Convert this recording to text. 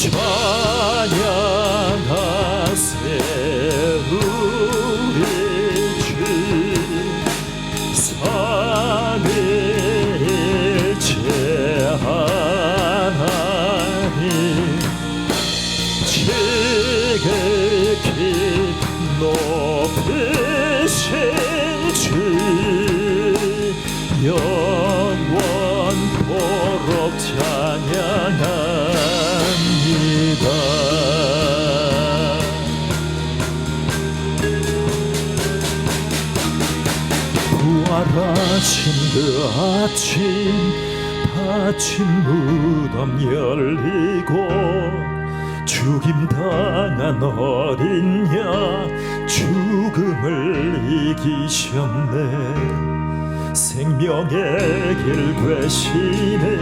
찬양하세 우리 주 삼일째 하나님 지극히 높으신 주 영원토록 찬양 부활 하신 그 아침 닫힌 무덤 열리고 죽임 당한 어린 양 죽음을 이기셨네. 생명의 길 되시는